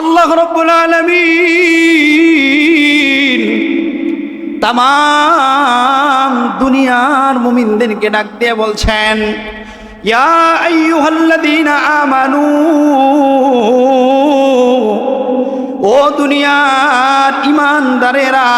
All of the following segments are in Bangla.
আল্লাহ রব্বুল আলামিন তাম দুনিয়ার মুমিনদেরকে ডাক দিয়ে বলছেন, ইয়া আইয়ুহাল্লাযীনা আমানু, ও দুনিয়ার ইমানদারেরা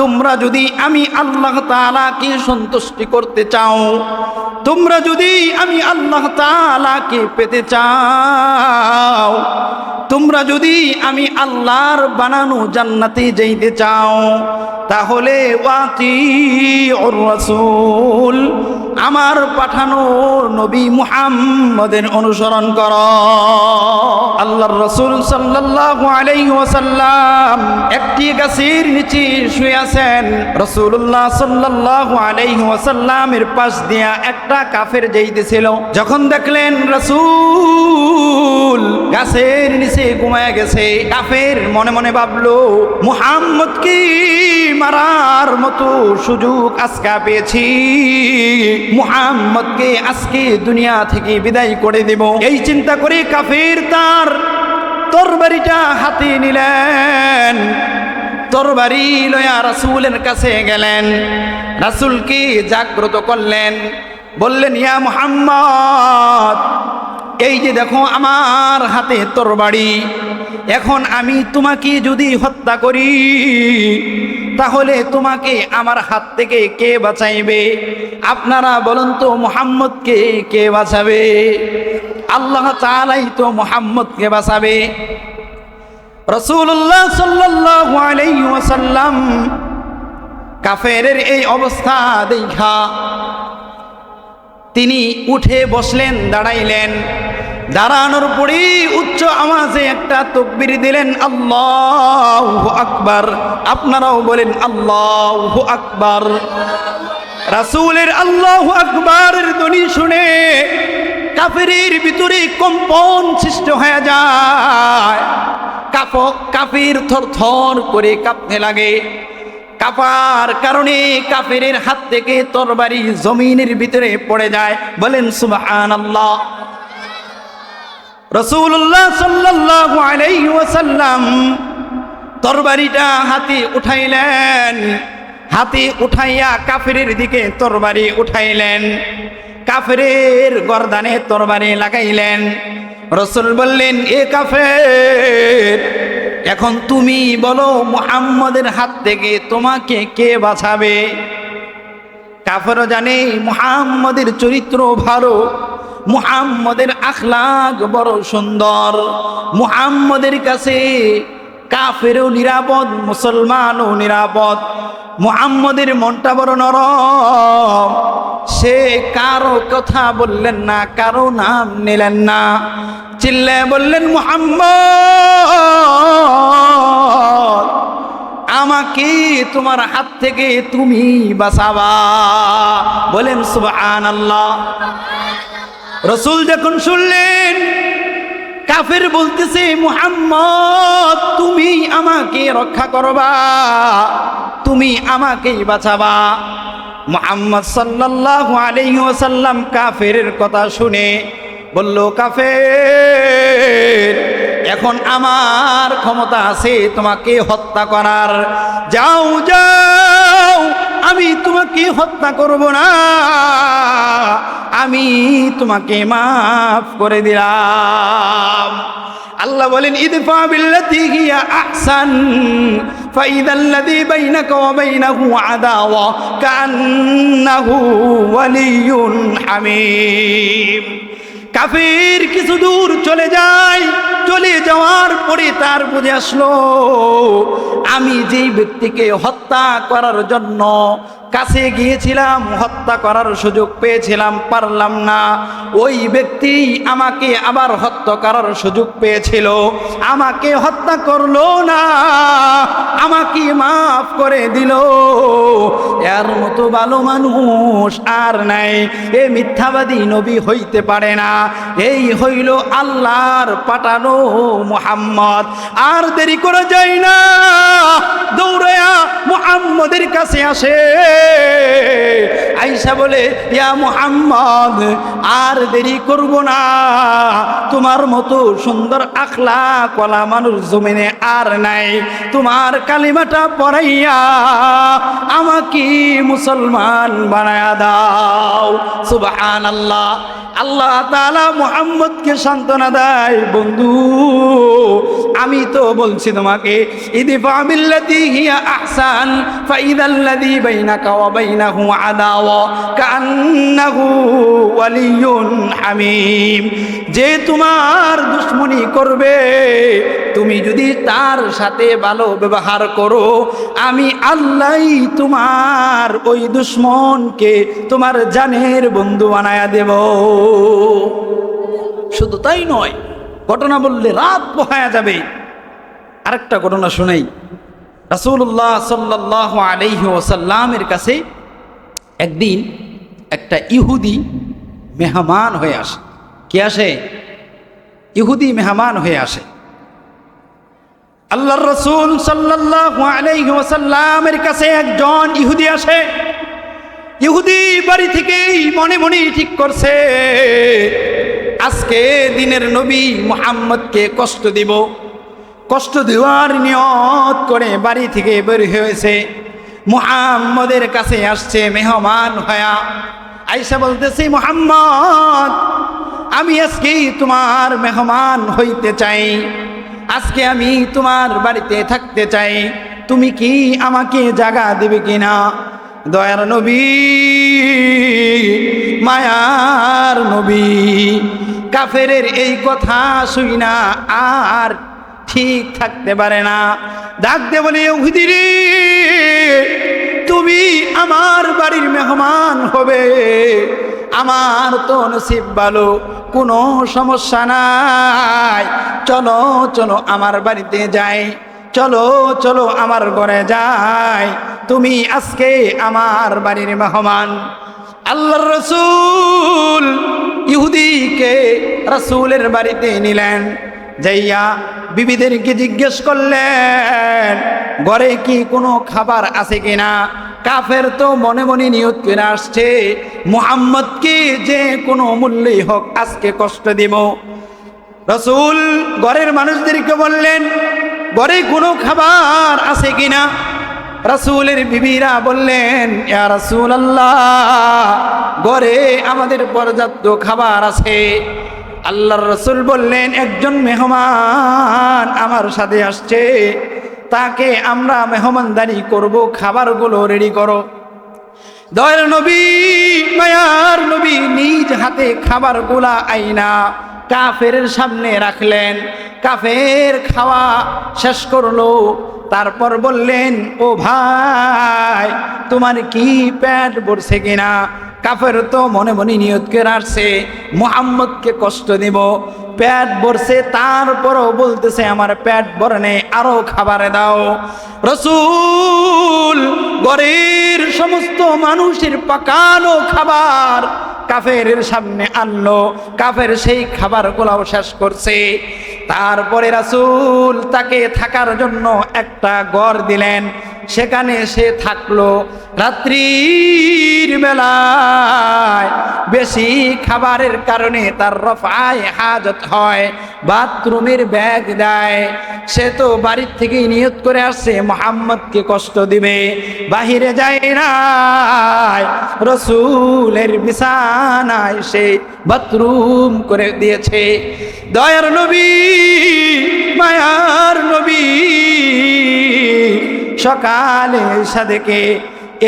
তোমরা যদি আমি আল্লাহ তালাকে সন্তুষ্টি করতে চাও, তোমরা যদি আমি আল্লাহ তালাকে পেতে চাও, তোমরা যদি আমি আল্লাহর বানানো জান্নাতে যাইতে চাও, তাহলে ওয়াতি রাসূল আমার পাঠানো নবী মুহাম্মদের অনুসরণ কর। আল্লাহর রসুল সাল্লাল্লাহু আলাইহি ওয়াসাল্লাম একটি গাছের নিচে শুয়ে আছেন। রসুল্লাহ সাল্লাল্লাহু আলাইহি ওয়াসাল্লামের পাশ দিয়া একটা কাফের যাইতেছিল। যখন দেখলেন রসুল গাছের নিচে ঘুমায় গেছে, কাফের মনে মনে ভাবলো মুহাম্মদ কি মারার মতো সুযোগ আজকা পেয়েছি। মুহাম্মদকে আজকে দুনিয়া থেকে বিদায় করে দেব। এই চিন্তা করে কাফের তার তরবারিটা হাতে নিলেন। তরবারি লয়া রাসূলের কাছে গেলেন। রাসূলকে জাগ্রত করলেন। বললেন, ইয়া মুহাম্মদ, এই যে দেখো আমার হাতে তরবারি। এখন আমি তোমাকে যদি হত্যা করি তাহলে তোমাকে আমার হাত থেকে কে বাঁচাইবে? আপনারা বলুন তো, মোহাম্মদকে কে বাঁচাবে? আল্লাহ তালাই তো মোহাম্মদকে বাঁচাবে। রসুল্লাহ সাল্লাম কাফের এই অবস্থা দেখা। তিনি উঠে বসলেন, দাঁড়াইলেন। দাঁড়ানোর পরেই উচ্চ আওয়াজে একটা তকবির দিলেন, আল্লাহ আকবার। আপনারাও বলেন, আল্লাহ আকবার। রাসূলের আল্লাহ আকবারের ধ্বনি শুনে কাফেরের ভিতরে কম্পন সৃষ্টি হয়ে যায়। কাপক কাফির থর থর করে কাঁপতে লাগে। কাপার কারণে কাফেরের হাত থেকে তরবারি জমিনের ভিতরে পড়ে যায়। বলেন সুবহান আল্লাহ রসুল্লাহ সাল্লাল্লাহু আলাইহি ওয়াসাল্লাম তরবারিটা হাতে উঠাইলেন। হাতে উঠাইয়া কাফেরের দিকে তরবারি উঠাইলেন। কাফেরের গরদানে তরবারি লাগাইলেন। রসুল বললেন, এ কাফের এখন তুমি বলো, মুহাম্মদের হাত থেকে তোমাকে কে বাঁচাবে? কাফেরও জানে মুহাম্মদের চরিত্র ভালো, মুহাম্মদের আখলাক বড় সুন্দর, মুহাম্মদের কাছে কাফেরও নিরাপদ, মুসলমানও নিরাপদ, মুহাম্মদের মনটা বড় নরম। সে কারও কথা বললেন না, কারও নাম নিলেন না। চিল্লে বললেন, মুহাম্মদ, আমাকে তোমার হাত থেকে তুমি বাঁচাবা। বলেন সুবহান আল্লাহ রসুল যখন শুনলেন, কাফের বলতেছে, মুহাম্মদ, তুমি আমাকে রক্ষা করবা, তুমি আমাকেই বাঁচাবা। মুহাম্মদ সাল্লাল্লাহু আলাইহি ওয়াসাল্লাম কাফের কথা শুনে বলল কাফের এখন আমার ক্ষমতা আছে তোমাকে হত্যা করার যাও যাও আমি তোমাকে হত্যা করব না আমি তোমাকে মাফ করে দিলাম আল্লাহ বলেন ইদফা বিল্লাতি হিয়া আহসান فإذا الذي بينك وبينه عداوة كأنه ولي حميم কাফির কিছু দূর চলে যায়। চলে যাওয়ার পরে তার বুঝে আসলো, আমি যেই ব্যক্তিকে হত্যা করার জন্য কাছে গিয়েছিলাম, হত্যা করার সুযোগ পেয়েছিলাম, পারলাম না। ওই ব্যক্তি আমাকে আবার হত্যা করার সুযোগ পেয়েছিল। আমাকে হত্যা করল না, আমাকে মাফ করে দিল। এর মতো ভালো মানুষ আর নাই। এ মিথ্যাবাদী নবী হইতে পারে না। এই হইল আল্লাহর পাঠানো মোহাম্মদ। আর দেরি করা যায় না। দৌড়ায়া মোহাম্মদের কাছে আসে। আইসা বলে, ইয়া মোহাম্মদ, আর দেরি করব না। তোমার মতো সুন্দর আখলা কলা মানুষ জমিনে আর নাই। তোমার কালিমাটা পড়াইয়া আমাকে মুসলমান বানায়া দাও। সুবাহ আল্লাহ আল্লাহ তাআলা মুহাম্মদকে সান্ত্বনা দেয়, বন্ধু, আমি তো বলছি তোমাকে হামীম। যে তোমার দুশ্মনী করবে, তুমি যদি তার সাথে ভালো ব্যবহার করো, আমি আল্লাহই তোমার ওই দুশ্মনকে তোমার জানের বন্ধু বানায়া দেব। শুধু তাই নয়, ঘটনা বললে রাত পোহায়া যাবে। আরেকটা ঘটনা শুনেই রাসূলুল্লাহ সাল্লাহ আলাইহি ওসাল্লামের কাছে একদিন একটা ইহুদি মেহমান হয়ে আসে। কে আসে? ইহুদি মেহমান হয়ে আসে। আল্লাহ রসুল সাল্লাল্লাহু আলাইহি ওয়াসাল্লামের কাছে একজন ইহুদি আসে। ইহুদি বাড়ি থেকেই মনে মনে ঠিক করছে, আজকে দিনের নবী মুহাম্মদকে কষ্ট দিব। কষ্ট দেওয়ার নিয়ত করে বাড়ি থেকে বের হয়েছে। মুহাম্মদের কাছে আসছে মেহমান হয়া। আইসা বলতেছি, মুহাম্মদ, আমি আজকে তোমার মেহমান হইতে চাই। আজকে আমি তোমার বাড়িতে থাকতে চাই। তুমি কি আমাকে জাগা দেবে কিনা? দয়ার নবী, মায়ার নবী। কাফেরের এই কথা শুই না, আর ঠিক থাকতে পারে না। ডাক দে বলে হুদিরে তুমি আমার বাড়ির মেহমান হবে। আমার তো নসিব ভালো, কোনো সমস্যা নাই। চলো চলো আমার বাড়িতে যাই। চলো চলো আমার ঘরে যাই। তুমি আজকে আমার বাড়ির মেহমান। আল্লাহর রসুল ইহুদিকে রসুলের বাড়িতে নিলেন। যাইয়া বিবিদেরকে জিজ্ঞেস করলেন, ঘরে কি কোনো খাবার আছে কিনা? কাফের তো মনে মনে নিয়ত করে আসছে, মুহাম্মদকে যে কোনো মূল্যই হোক আজকে কষ্ট দিব। রসুল ঘরের মানুষদেরকে বললেন ঘরে কোনো খাবার আছে কিনা? রসুলের বিবিরা বললেন, ইয়া রসুল আল্লাহ ঘরে আমাদের পর্যাপ্ত খাবার আছে। আল্লাহর রসুল বললেন, একজন মেহমান আমার সাথে আসছে, তাকে আমরা মেহমানদারি করব, খাবারগুলো রেডি করো। দয়ার নবী, মায়ার নবী নিজ হাতে খাবারগুলা আইনা কাফের সামনে রাখলেন। কাফের খাওয়া শেষ করল। তারপর বললেন, ও ভাই, তোমার কি প্যাট ভরছে কিনা? কাফের তো মনে মনে নিয়ত করে আসছে, মোহাম্মদকে কষ্ট দিব। প্যাট ভরছে, তারপরও বলতেছে, আমার পেট ভরনে আরও খাবারে দাও। রসুল গরের সমস্ত মানুষের পাকানো খাবার কাফের সামনে আনলো। কাফের সেই খাবারগুলাও শেষ করছে। তারপরে রাসুল তাকে থাকার জন্য একটা গড় দিলেন। সেখানে সে থাকল রাত্রির বেলায়। বেশি খাবারের কারণে তার রফায় হাজত হয়, বাথরুমের ব্যাগ দেয়। সে তো বাড়ির থেকেই নিয়ত করে আসছে, মোহাম্মদকে কষ্ট দিবে, বাহিরে যায় না রসুলের বিছানায় সে বাথরুম করে দিয়েছে। দয়ার নবী, মায়ার নবী সকালে সাদেকে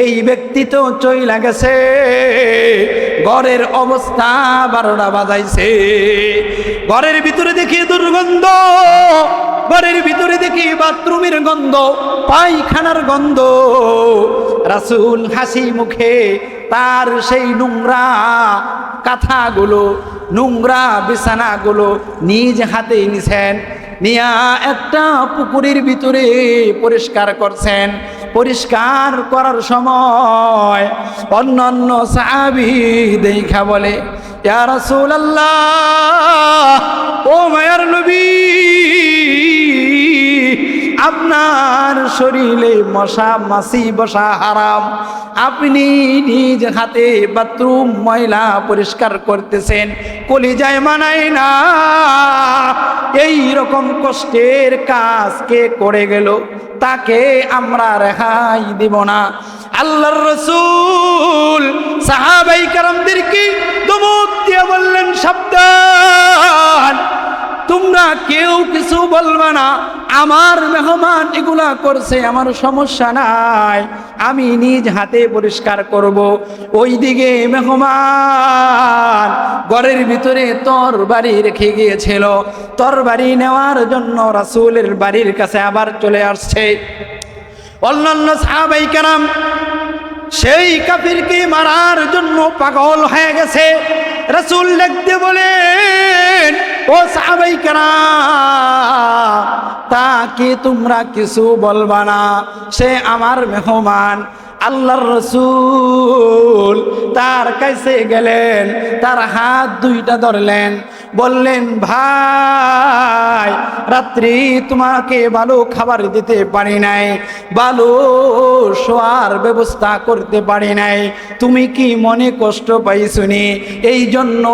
এই ব্যক্তি তো চইলা গেছে। ঘরের অবস্থা বারোটা বাজাইছে। ঘরের ভিতরে দেখি দুর্গন্ধ, ঘরের ভিতরে দেখি বাথরুমের গন্ধ, পায়খানার গন্ধ। রাসুল হাসি মুখে তার সেই নোংরা কাঁথাগুলো, নোংরা বিছানাগুলো নিজ হাতে নিছেন। নিয়া একটা পুকুরের ভিতরে পরিষ্কার করছেন। পরিষ্কার করার সময় অন্যান্য সাহাবি দেখা বলে ও মায়ার নবী, আপনার শরীরে মশা, মাছি, বসা হারাম। আপনি নিজ হাতে বাথরুম, ময়লা পরিষ্কার করতেছেন। কলিজায় মানায় না। এই রকম কষ্টের কাজ কে করে গেল? তাকে আমরা রেহাই দিব না। আল্লাহর রসুল সাহাবাই কারামদেরকে দমক দিয়ে বললেন, সাবধান। তোমরা কেউ কিছু বলবে না। আমার মেহমান এগুলা করছে, আমার সমস্যা নাই। আমি নিজ হাতে পরিষ্কার করব। ওই দিকে মেহমান ঘরের ভিতরে তর বাড়ি রেখে গিয়েছিল। তর বাড়ি নেওয়ার জন্য রাসূলের বাড়ির কাছে আবার চলে আসছে। অন্যান্য সাহাবাই কারাম সেই কাফিরকে মারার জন্য পাগল হয়ে গেছে। রসুল দেখতে বলেন ও সাহাবাই তা কি তোমরা কিছু বলবা না? সে আমার মেহমান। আল্লাহর রসুল তার কাছে গেলেন, তার হাত দুইটা ধরলেন, বললেন, ভাই, রাত্রি তোমাকে ভালো খাবার দিতে পারি নাই, ভালো শোয়ার ব্যবস্থা করতে পারি নাই, তুমি কি মনে কষ্ট পাই শুনি এই জন্য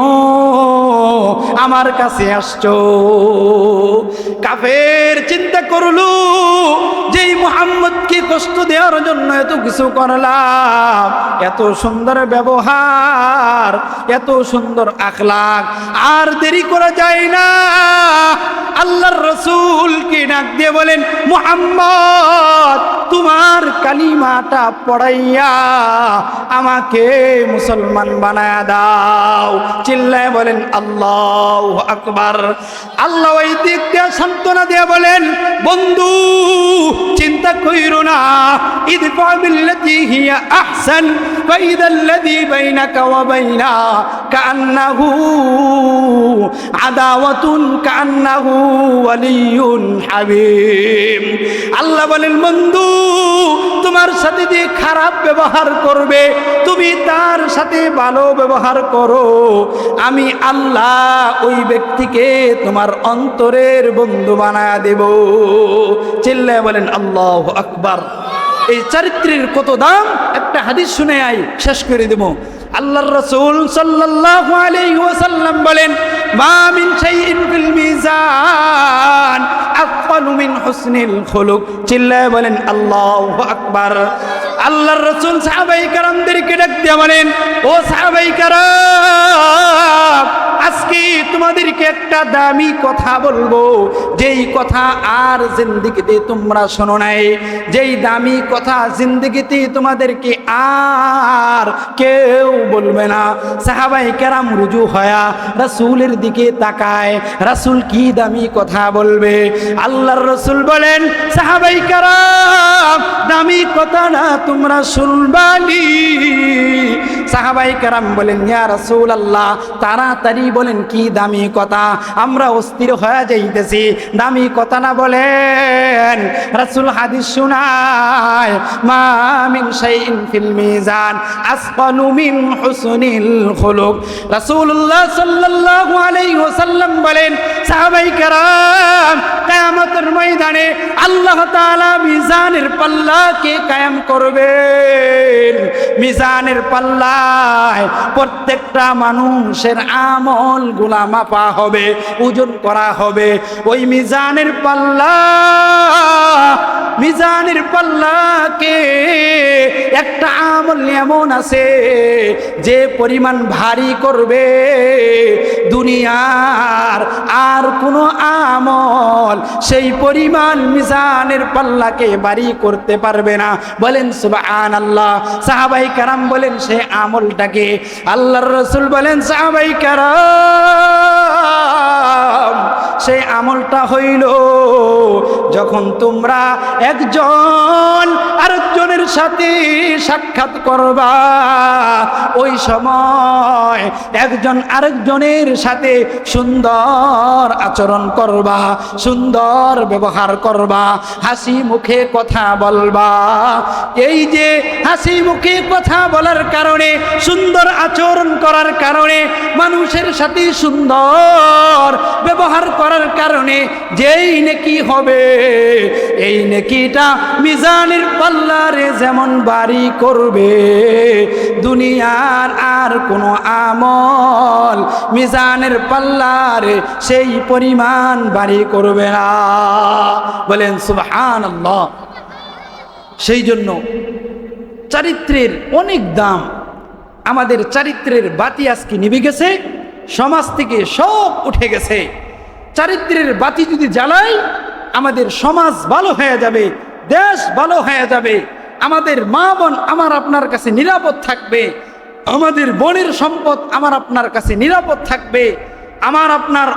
আমার কাছে আসছো। কাফের চিন্তা করলু মোহাম্মদকে কষ্ট দেওয়ার জন্য এত কিছু করলাম। এত সুন্দর ব্যবহার, এত সুন্দর আখলাক আর দেরি করা যায় না। আল্লাহর রসুলকে ডাক দিয়ে বলেন, মোহাম্মদ, তোমার কালিমাটা পড়াইয়া আমাকে মুসলমান বানায় দাও। চিল্লায় বলেন, আল্লাহ আকবার। আল্লাহ ওই দিক দিয়ে সান্ত্বনা দিয়ে বলেন, বন্ধু কইরো না ঈদ বিল্লাতি হিয়া আহসান ফাইদা আল্লাযী বাইনাকা ওয়া বাইনা কান্নাহু আদাওয়াতুন কান্নাহু ওয়ালিয়ুন হাবিব আল্লাহ বলেন, বন্ধু তোমার সাথে যে খারাপ ব্যবহার করবে, তুমি তার সাথে ভালো ব্যবহার করো। আমি আল্লাহ ওই ব্যক্তিকে তোমার অন্তরের বন্ধু বানায় দেব। চিল্লায় বলেন, আল্লাহ আকবার। এই চারিত্রের কত দাম? একটা হাদিস শুনে আই, শেষ করে দেব। আল্লাহর রাসূল সাল্লাল্লাহু আলাইহি ওয়াসাল্লাম বলেন মা মিন শাইইন ফিল মিজান আফদালু মিন হুসনিল খুলুক। চিল্লায় বলেন, আল্লাহু আকবার। আল্লাহর রাসূল সাহাবাই কারামদেরকে ডাক বলেন, ও সাহাবাই কারাম আজকে তোমাদেরকে একটা দামি কথা বলব। যেই কথা আর জিন্দিগিতে তোমরা শোনো নাই। যেই দামি কথা জিন্দিগিতে তোমাদেরকে আর কেউ বলবে না। সাহাবাই কেরাম রুজু হয়া রাসূলের দিকে তাকায়। রাসূল কি দামি কথা বলবে? আল্লাহর রসুল বলেন সাহাবাই কেরাম, দামি কথা না তোমরা শুনবানি সাহাবাই কারাম বলেন, ইয়া রাসূল আল্লাহ তাড়াতাড়ি বলেন, কি দামি কথা? আমরা অস্থির হয়ে যাইতেছি। দামি কথা না বলেন, রাসূল হাদিস শুনায়, মা মিন শাইইন ফিল মিজান আসফালু মিন হুসনিল খুলুক। রাসূলুল্লাহ সাল্লাল্লাহু আলাইহি ওয়াসাল্লাম বলেন, সাহাবাই কারাম, কিয়ামতের ময়দানে আল্লাহ তাআলা মিজানের পাল্লাকে কায়েম করবেন। মিজানের পাল্লায় প্রত্যেকটা মানুষের আমল গুলা মাপা হবে ওজন করা হবে। ওই মিজানের পাল্লা মিজানের পাল্লাকে একটা আমল এমন আছে যে পরিমাণ ভারী করবে দুনিয়ার আর কোনো আমল সেই পরিমাণ মিজানের পাল্লাকে বাড়ি করতে পারবে না। বলেন সুবান আল্লাহ সাহাবাই কারাম বলেন, সে আমলটাকে আল্লাহর রসুল বলেন, সাহাবাই কারাম সেই আমলটা হইল যখন তোমরা একজন আরেকজনের সাথে সাক্ষাৎ করবা। ওই সময় একজন আরেকজনের সাথে সুন্দর আচরণ করবা, সুন্দর ব্যবহার করবা, হাসি মুখে কথা বলবা। এই যে হাসি মুখে কথা বলার কারণে, সুন্দর আচরণ করার কারণে, মানুষের সাথে সুন্দর ব্যবহার করার কারণে, যেই নাকি হবে, এই নেকিটা মিজানের পাল্লারে যেমন বাড়ি করবে। দুনিয়ার আর কোনো আমল মিজানের পাল্লারে সেই পরিমাণ বাড়ি করবে না। বলেন সুবহান সেই জন্য চারিত্রের অনেক দাম আমাদের চারিত্রের বাতি আজকে নিভে গেছে, সমাজ থেকে সব উঠে গেছে। চারিত্রের বাতি যদি জ্বালাই, আমাদের সমাজ ভালো হয়ে যাবে, দেশ ভালো হয়ে যাবে। আমাদের মা বোন আমার আপনার কাছে নিরাপদ থাকবে। আমাদের বোনের সম্পদ আমার আপনার কাছে নিরাপদ থাকবে। আমার আপনার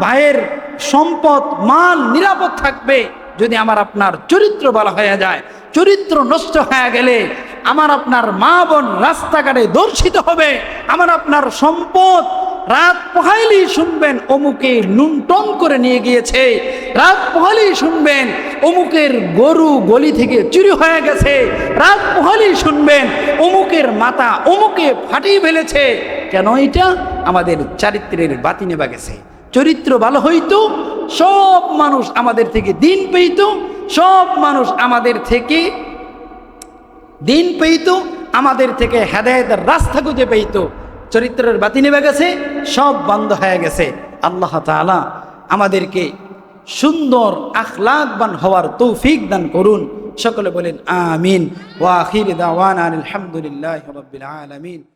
ভাইয়ের সম্পদ, মাল নিরাপদ থাকবে। যদি আমার আপনার চরিত্র বলা হয়ে যায়, চরিত্র নষ্ট হয়ে গেলে আমার আপনার মা বোন রাস্তাঘাটে দর্শিত হবে। আমার আপনার সম্পদ রাত পোহাইলেই শুনবেন অমুকে লুণ্ঠন করে নিয়ে গিয়েছে। রাত পোহালেই শুনবেন অমুকের গরু গলি থেকে চুরি হয়ে গেছে। রাত পোহালেই শুনবেন অমুকের মাথা অমুকে ফাটিয়ে ফেলেছে। কেন এটা? আমাদের চারিত্রের বাতি নেবা গেছে। চরিত্র ভালো হইতো, সব মানুষ আমাদের থেকে দিন পেইত, সব মানুষ আমাদের থেকে দিন পেইত, আমাদের থেকে হেদায়তের রাস্তা খুঁজে পেইত। চরিত্রের বাতি নেমে গেছে, সব বন্ধ হয়ে গেছে। আল্লাহ তালা আমাদেরকে সুন্দর আখলাকবান হওয়ার তৌফিক দান করুন। সকলে বলেন, আমিন। ওয়া আখির আলহামদুলিল্লাহ রবিল আলামিন।